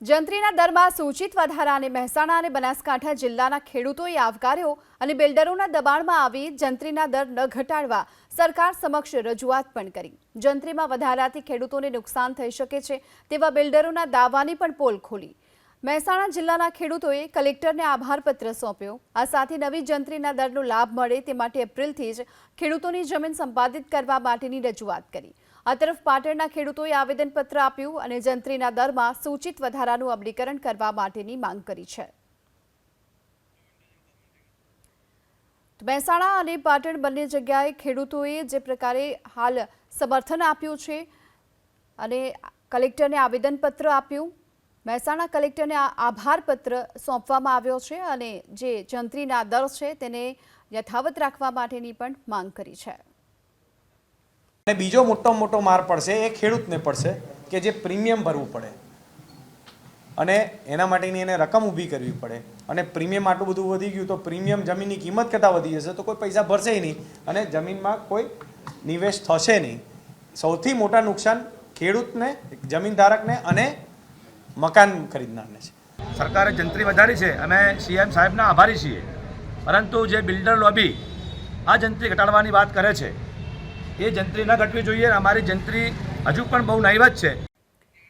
જંત્રીના દરમાં સૂચિત વધારાને મહેસાણા અને બનાસકાંઠા જિલ્લાના ખેડૂતોએ આવકાર્યો અને બિલ્ડરોના દબાણમાં આવી જંત્રીના દર ન ઘટાડવા સરકાર સમક્ષ રજૂઆત પણ કરી. જંત્રીમાં વધારાથી ખેડૂતોને નુકસાન થઈ શકે છે તેવા બિલ્ડરોના દાવાની પણ પોલ ખોલી. મહેસાણા જિલ્લાના ખેડૂતોએ કલેક્ટરને આભારપત્ર સોંપ્યો. આ સાથે નવી જંત્રીના દરનો લાભ મળે તે માટે એપ્રિલથી જ ખેડૂતોની જમીન સંપાદિત કરવા માટેની રજૂઆત કરી. આ તરફ પાટણના ખેડૂતોએ આવેદનપત્ર આપ્યું અને જંત્રીના દરમાં સૂચિત વધારાનું અમલીકરણ કરવા માટેની માંગ કરી છે. મહેસાણા અને પાટણ બંને જગ્યાએ ખેડૂતોએ જે પ્રકારે હાલ સમર્થન આપ્યું છે અને કલેક્ટરને આવેદનપત્ર આપ્યું મહેસાણા કલેક્ટરને આ આભારપત્ર સોંપવામાં આવ્યો છે અને જે જંત્રીના દર છે તેને યથાવત રાખવા માટેની પણ માંગ કરી છે. અને બીજો મોટો મોટો માર પડશે, એ ખેડૂતને પડશે કે જે પ્રીમિયમ ભરવું પડે. અને એના માટેની એને રકમ ઊભી કરવી પડે. અને પ્રીમિયમ આટલું બધું વધી ગયું તો પ્રીમિયમ જમીનની કિંમત કરતાં વધી જશે તો કોઈ પૈસા ભરશે નહીં. અને જમીનમાં કોઈ નિવેશ થશે નહીં. સૌથી મોટા નુકસાન ખેડૂતને જમીન ધારકને અને મકાન ખરીદનારને છે. સરકારે જંત્રી વધારી છે અમે સીએમ સાહેબના આભારી છીએ. પરંતુ જે બિલ્ડર લોબી આ જંત્રી ઘટાડવાની વાત કરે છે, એ જંત્રી ન ઘટવી જોઈએ અમારી જંત્રી હજુ પણ બહુ નહીવત છે.